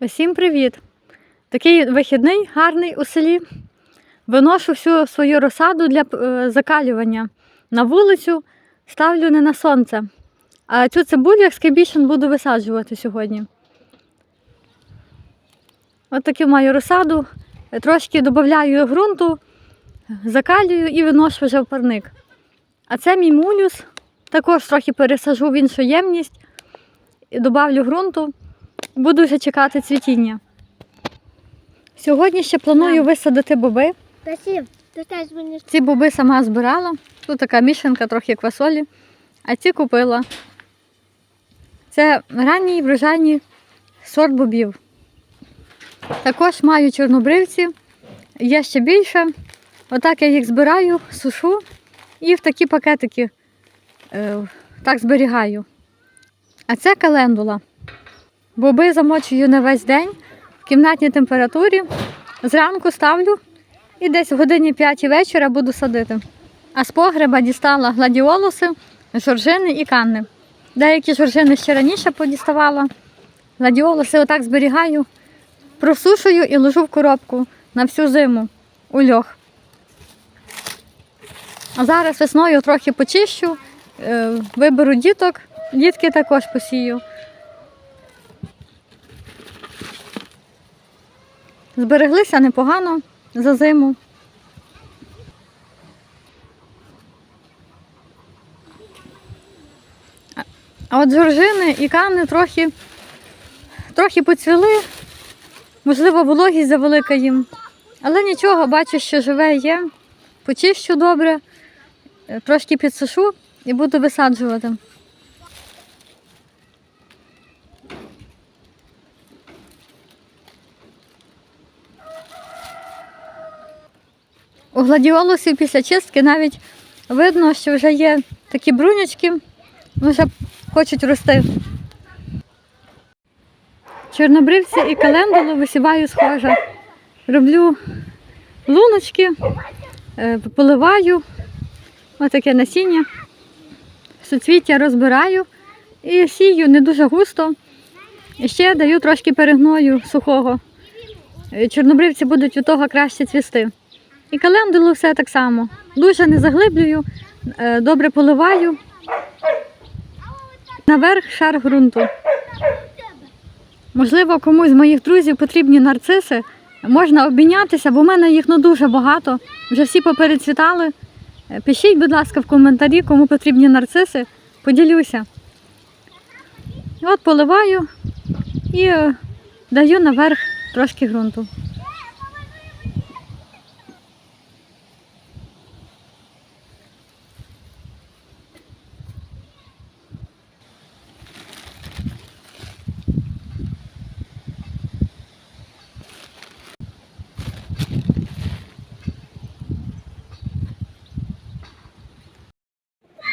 Усім привіт! Такий вихідний, гарний у селі. Виношу всю свою розсаду для е, закалювання на вулицю, ставлю не на сонце. А цю цибулю, як скайбішен, буду висаджувати сьогодні. От таку маю розсаду, трошки додаю ґрунту, закалюю і виношу вже в парник. А це мій мулюс. Також трохи пересажу в іншу ємність, і додавлю ґрунту. Буду вже чекати цвітіння. Сьогодні ще планую висадити боби. Спасибо. Ти теж мені Ці боби сама збирала. Тут така мішанка, трохи квасолі, а ці купила. Це ранній врожайний сорт бобів. Також маю чорнобривці, є ще більше. Отак я їх збираю, сушу і в такі пакетики е, так зберігаю. А це календула. Боби замочую на весь день в кімнатній температурі. Зранку ставлю і десь в годині 5 вечора буду садити. А з погреба дістала гладіолуси, жоржини і канни. Деякі жоржини ще раніше подіставала. Гладіолуси отак зберігаю, просушую і ложу в коробку на всю зиму у льох. А зараз весною трохи почищу, е, виберу діток, дітки також посію. Збереглися непогано за зиму. А- от жоржини і кани трохи, трохи поцвіли, можливо, вологість завелика їм. Але нічого, бачу, що живе є. Почищу добре, трошки підсушу і буду висаджувати. У гладіолусів після чистки навіть видно, що вже є такі брунячки, вже хочуть рости. Чорнобривці і календулу висіваю схоже. Роблю луночки, е, поливаю, отаке насіння, суцвіття розбираю і сію не дуже густо. І ще даю трошки перегною сухого. Е, Чорнобривці будуть від того краще цвісти. І календулу все так само. Дуже не заглиблюю, е, добре поливаю. Наверх шар ґрунту. Можливо, комусь з моїх друзів потрібні нарциси. Можна обмінятися, бо в мене їх ну, дуже багато. Вже всі поперецвітали. Е, Пишіть, будь ласка, в коментарі, кому потрібні нарциси. Поділюся. От поливаю і е, даю наверх трошки ґрунту.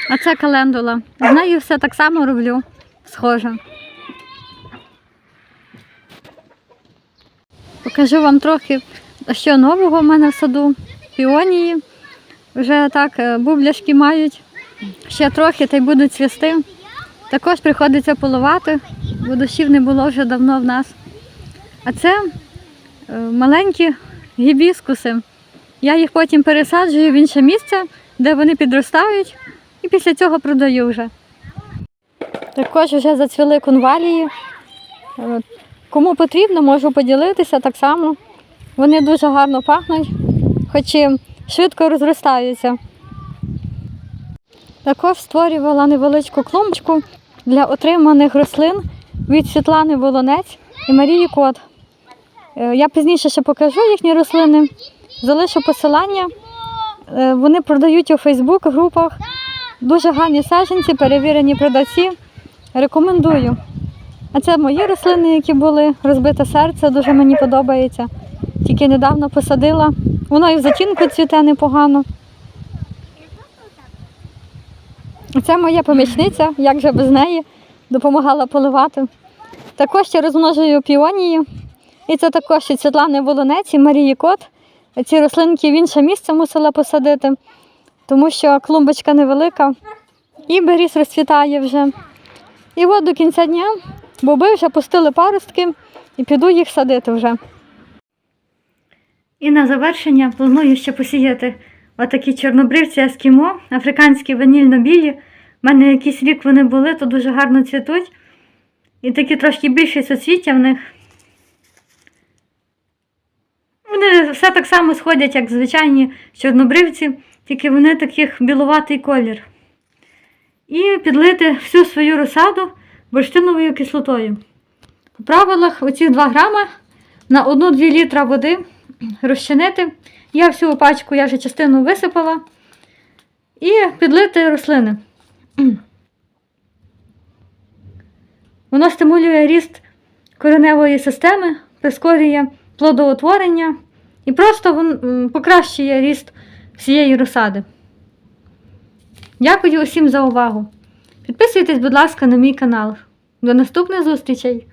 А це календула. З нею все так само роблю, схоже. Покажу вам трохи, що нового в мене в саду. Піонії. Вже так е, бубляшки мають. Ще трохи та й будуть цвісти. Також приходиться поливати, бо дощів не було вже давно в нас. А це е, маленькі гібіскуси. Я їх потім пересаджую в інше місце, де вони підростають, після цього продаю вже. Також вже зацвіли конвалії. Е, Кому потрібно, можу поділитися так само. Вони дуже гарно пахнуть, хоч і швидко розростаються. Також створювала невеличку клумбочку для отриманих рослин від Світлани Волонець і Марії Кот. Е, Я пізніше ще покажу їхні рослини, залишу посилання. Е, Вони продають у Фейсбук групах. Дуже гарні саджанці, перевірені продавці. Рекомендую. А це мої рослини, які були розбите серце, дуже мені подобається. Тільки недавно посадила. Воно і в затінку цвіте непогано. Це моя помічниця, як же без неї, допомагала поливати. Також ще розмножую піонії. І це також і Світлани Волонець і Марії Кот. Ці рослинки в інше місце мусила посадити, тому що клумбочка невелика. І беріз розцвітає вже. І от до кінця дня боби вже пустили паростки, і піду їх садити вже. І на завершення планую ще посіяти отакі чорнобривці ескімо, африканські ванільно-білі. У мене якийсь рік вони були, то дуже гарно цвітуть. І такі трошки більші соцвіття в них. Вони все так само сходять, як звичайні чорнобривці, тільки вони таких білуватий колір. І підлити всю свою розсаду бурштиновою кислотою. По правилах оці 2 грама на 1-2 літра води розчинити. Я всю пачку, я вже частину висипала. І підлити рослини. Воно стимулює ріст кореневої системи, прискорює плодоутворення і просто покращує ріст всієї розсади. Дякую усім за увагу. Підписуйтесь, будь ласка, на мій канал. До наступних зустрічей!